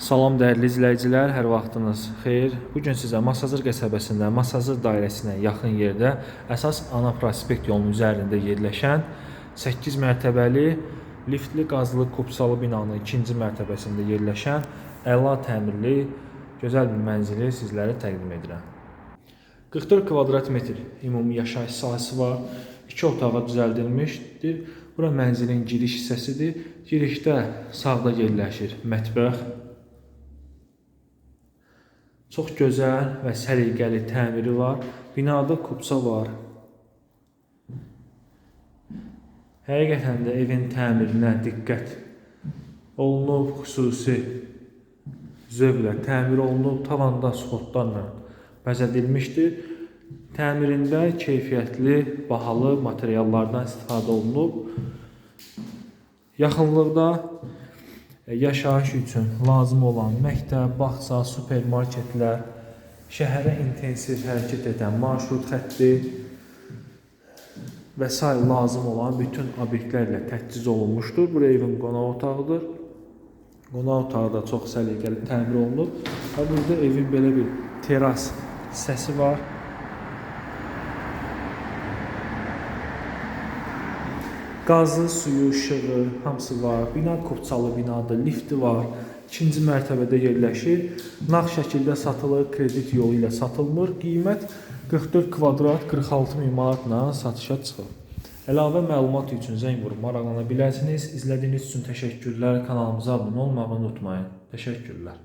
Salam dəyərli izləyicilər, hər vaxtınız xeyir. Bu gün sizə Masazır qəsəbəsində, Masazır dairəsinə yaxın yerdə, əsas ana prospekt yolunun üzərində yerləşən 8 mərtəbəli liftli qazlı kupsalı binanın ikinci mərtəbəsində yerləşən əla təmirli gözəl bir mənzili sizlərə təqdim edirəm. 44 kvadrat metr ümumi yaşayış sahəsi var. 2 otağa düzəldilmişdir. Bura mənzilin giriş hissəsidir. Girişdə sağda yerləşir mətbəx. Çox gözəl və səliqəli təmiri var. Binada kupsa var. Həqiqətən də evin təmirinə diqqət olunub, xüsusi zövqlə təmir olunub, tavanda sxotlarla bəzədilmişdir. Təmirində keyfiyyətli, bahalı materiallardan istifadə olunub. Yaxınlıqda yaşayış üçün lazım olan məktəb, bağça, supermarketlər, şəhərə intensiv hərəkət edən marşrut xətti və s. lazım olan bütün obyektlərlə təchiz olunmuşdur. Bu evin qonaq otağıdır. Qonaq otağı da çox səliqəli təmir olunub. Və burada evin belə bir teras hissəsi var. Qazı, suyu, işığı hamısı var. Bina kupçalı binadır, lifti var. İkinci mərtəbədə yerləşir. Nağd şəkildə satılır, kredit yolu ilə satılmır. Qiymət 44 kvadrat 46 min manatla satışa çıxır. Əlavə məlumat üçün zəng vurub maraqlana bilərsiniz. İzlədiyiniz üçün təşəkkürlər. Kanalımıza abunə olmağı unutmayın. Təşəkkürlər.